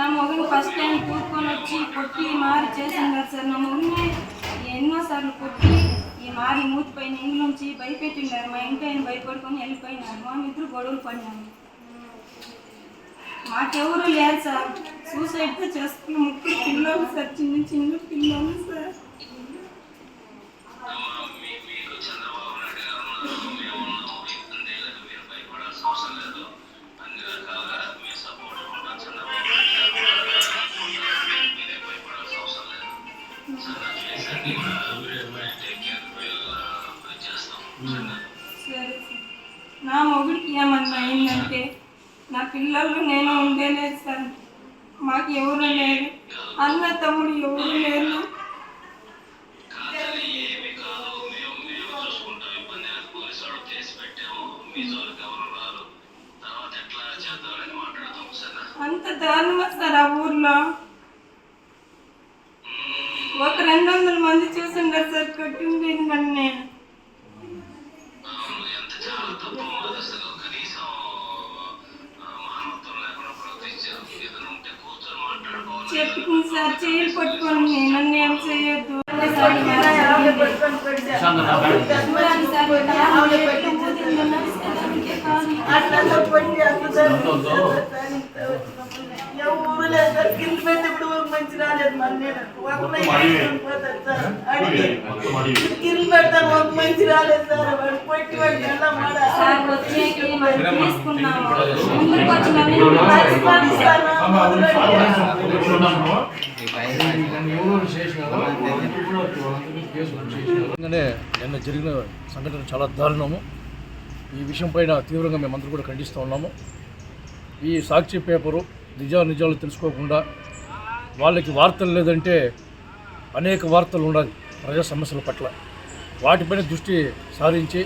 నా మొగని first time కూర్కొని వచ్చి కొట్టి మారి చేశాను కదా సార్. నా మొగని ఎన్నోసార్లు కొట్టి ఈ మారి మూతిపోయిన ఇంట్లో నుంచి భయపెట్టినారు మా ఇంటి ఆయన భయపడుకొని వెళ్ళిపోయినారు. మా ఇద్దరు గొడవలు పడినాము. మాకెవరు లేరు సార్. సూసైడ్ చేసుకున్న ముగ్గురు పిల్లలు సార్. చిన్న చిన్న పిల్లలు సార్. నా మొగుడికి ఏమన్నా అయిందంటే నా పిల్లలు నేను ఉండేలేదు సార్. మాకు ఎవరు లేరు. అన్న తమ్ముడు ఎవరు లేరు. మంది చూసిండారు సార్ కొట్టి ఉండేది నన్ను చెప్పుకుంది సార్ చేయలు పట్టుకొని నన్ను ఏం చేయొద్దు. సార్, చూడాలి సార్, నిన్న జరిగిన సంఘటన చాలా దారుణము. ఈ విషయం పైన తీవ్రంగా మేమందరూ కూడా ఖండిస్తూ ఉన్నాము. ఈ సాక్షి పేపరు నిజా నిజాలు తెలుసుకోకుండా వాళ్ళకి వార్తలు లేదంటే అనేక వార్తలు ఉండాలి ప్రజా సమస్యల పట్ల. వాటిపైన దృష్టి సారించి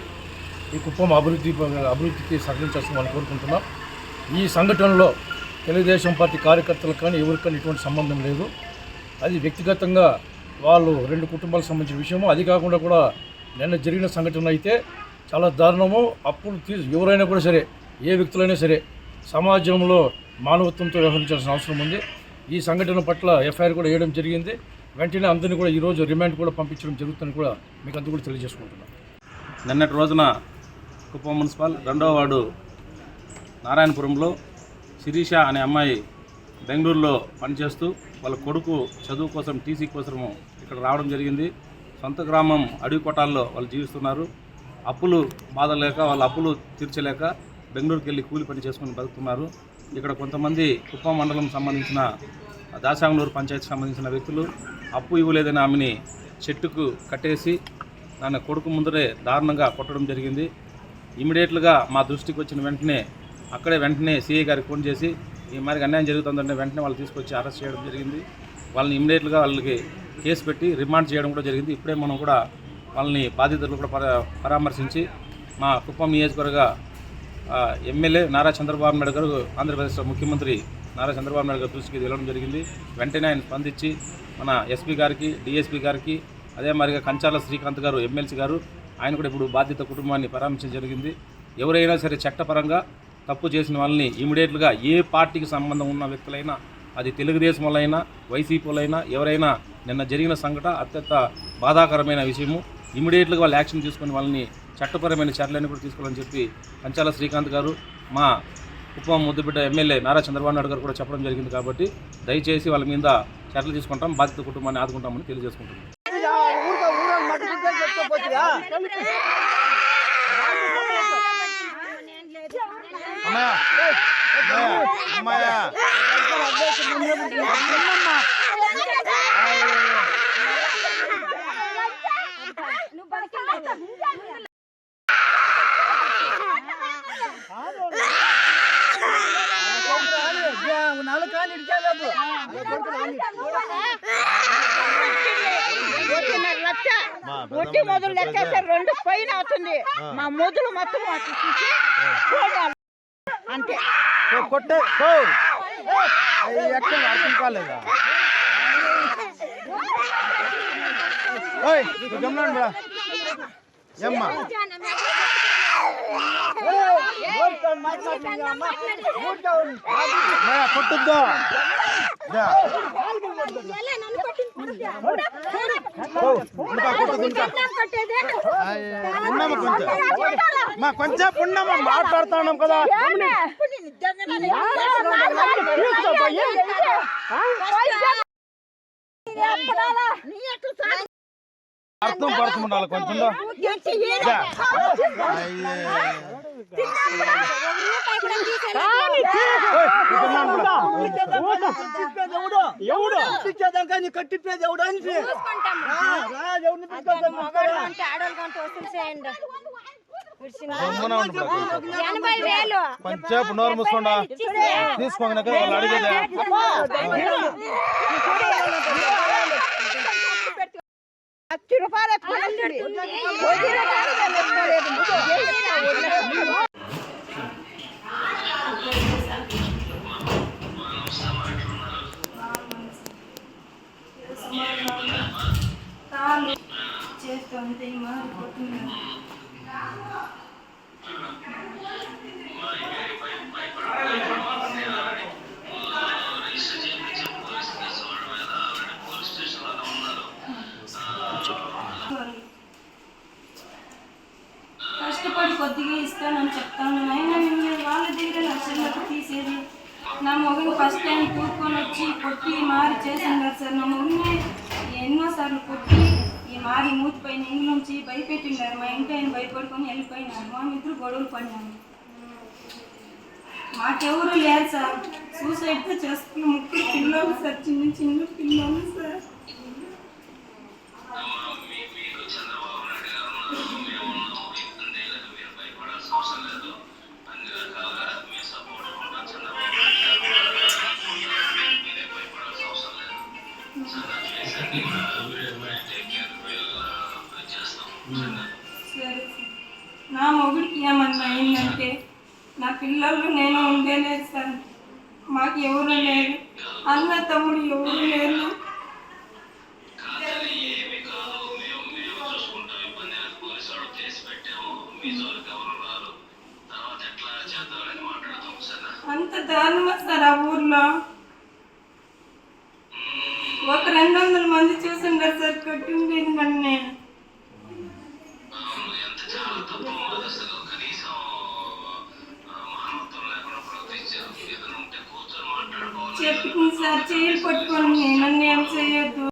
ఈ కుప్పం అభివృద్ధి అభివృద్ధికి సహకరించాల్సిన మనం కోరుకుంటున్నాం. ఈ సంఘటనలో తెలుగుదేశం పార్టీ కార్యకర్తలకు కానీ ఎవరికైనా ఎటువంటి సంబంధం లేదు. అది వ్యక్తిగతంగా వాళ్ళు రెండు కుటుంబాలకు సంబంధించిన విషయము అది కాకుండా కూడా నిన్న జరిగిన సంఘటన అయితే చాలా దారుణము. అప్పుడు తీ ఎవరైనా కూడా సరే ఏ వ్యక్తులైనా సరే సమాజంలో మానవత్వంతో వ్యవహరించాల్సిన అవసరం ఉంది. ఈ సంఘటన పట్ల ఎఫ్ఐఆర్ కూడా వేయడం జరిగింది. వెంటనే అందరినీ కూడా ఈరోజు రిమాండ్ కూడా పంపించడం జరుగుతుందని కూడా మీకు అందరూ కూడా తెలియజేసుకుంటున్నాం. నిన్నటి రోజున కుప్పం మున్సిపల్ రెండవ వార్డు నారాయణపురంలో శిరీష అనే అమ్మాయి బెంగళూరులో పనిచేస్తూ వాళ్ళ కొడుకు చదువు కోసం టీసీ కోసము ఇక్కడ రావడం జరిగింది. సొంత గ్రామం అడవి కొట్టాల్లో వాళ్ళు జీవిస్తున్నారు. అప్పులు బాధ లేక వాళ్ళ అప్పులు తీర్చలేక బెంగళూరుకి వెళ్ళి కూలి పని చేసుకుని బతుకుతున్నారు. ఇక్కడ కొంతమంది కుప్పం మండలం సంబంధించిన దాసాంగనూరు పంచాయతీకి సంబంధించిన వ్యక్తులు అప్పు ఇవ్వలేదని ఆమెని చెట్టుకు కట్టేసి దాని కొడుకు ముందరే దారుణంగా కొట్టడం జరిగింది. ఇమీడియట్లుగా మా దృష్టికి వచ్చిన వెంటనే అక్కడే వెంటనే సిఐ గారికి ఫోన్ చేసి ఈ మాదిరి అన్యాయం జరుగుతుందంటే వెంటనే వాళ్ళు తీసుకొచ్చి అరెస్ట్ చేయడం జరిగింది. వాళ్ళని ఇమీడియట్గా వాళ్ళకి కేసు పెట్టి రిమాండ్ చేయడం కూడా జరిగింది. ఇప్పుడే మనం కూడా వాళ్ళని బాధితులు కూడా పరా పరామర్శించి మా కుప్పం నియోజకవర్గ ఎమ్మెల్యే నారా చంద్రబాబు నాయుడు గారు ఆంధ్రప్రదేశ్ ముఖ్యమంత్రి నారా చంద్రబాబు నాయుడు గారు దృష్టికి వెళ్ళడం జరిగింది. వెంటనే ఆయన స్పందించి మన ఎస్పీ గారికి డిఎస్పీ గారికి అదే మరిగా కంచాల శ్రీకాంత్ గారు ఎమ్మెల్సీ గారు ఆయన కూడా ఇప్పుడు బాధ్యత కుటుంబాన్ని పరామర్శించడం జరిగింది. ఎవరైనా సరే చట్టపరంగా తప్పు చేసిన వాళ్ళని ఇమీడియట్గా ఏ పార్టీకి సంబంధం ఉన్న వ్యక్తులైనా అది తెలుగుదేశం వాళ్ళైనా వైసీపీ వాళ్ళైనా ఎవరైనా నిన్న జరిగిన సంఘట అత్యంత బాధాకరమైన విషయము. ఇమీడియట్గా వాళ్ళు యాక్షన్ తీసుకుని వాళ్ళని చట్టపరమైన చర్యలన్నీ కూడా తీసుకోవాలని చెప్పి పంచాల శ్రీకాంత్ గారు మా కుప్పం ముద్దుబిడ్డ ఎమ్మెల్యే నారా చంద్రబాబు నాయుడు గారు కూడా చెప్పడం జరిగింది కాబట్టి దయచేసి వాళ్ళ మీద చర్యలు తీసుకుంటాం బాధిత కుటుంబాన్ని ఆదుకుంటామని తెలియజేసుకుంటున్నాం కానీ ఇడిచేయలేదు ఒకటిన్నర లక్ష వడ్డీ మొదలు లెక్కేస్తే రెండు పైన అవుతుంది మా మొదలు మొత్తం. అంతే కొట్టే ఎక్కడ అర్థం కాలేదా ఏమ్మా కొట్టుద్దా మా కొంచెం ఉన్నామా మాట్లాడుతున్నాం కదా. అర్థం పడుతు ఉండాలి కొంచెం ఎవడు ఇచ్చేదాకా నీ కట్టిప్పేది ఎవడు? అని కొంచెంసేపు నోరు మూసుకోండా? తీసుకోండి వాళ్ళు అడిగేదే లక్ష రూపాయలు నా మొగని ఫస్ట్ టైం కూర్కొని వచ్చి కొట్టి మారి చేశాను కదా సార్. నా మొగని ఎన్నోసార్లు కొట్టి ఈ మారి మూతిపోయిన ఇంటి నుంచి భయపెట్టిండారు. మా ఇంటి ఆయన భయపడుకొని వెళ్ళిపోయినారు. మా ఇద్దరు గొడవలు పడినాము మాకెవరు లేరు సార్. సూసైడ్ చేసుకున్న ముగ్గురు పిల్లలు సార్. చిన్న చిన్న పిల్లలు సార్. నా మొగుడికి ఏమన్నా అయిందంటే నా పిల్లలు నేను ఉండేలేదు సార్. మాకు ఎవరు లేరు. అన్న తమ్ముడు ఎవరు లేరు. అంత దారుణమా సార్ ఆ ఊర్లో. రెండు వందల మంది చూసుంటారు సార్ కట్టుండేది నన్ను చెప్పింది సార్ చేయి పట్టుకొని నన్ను ఏం చేయొద్దు.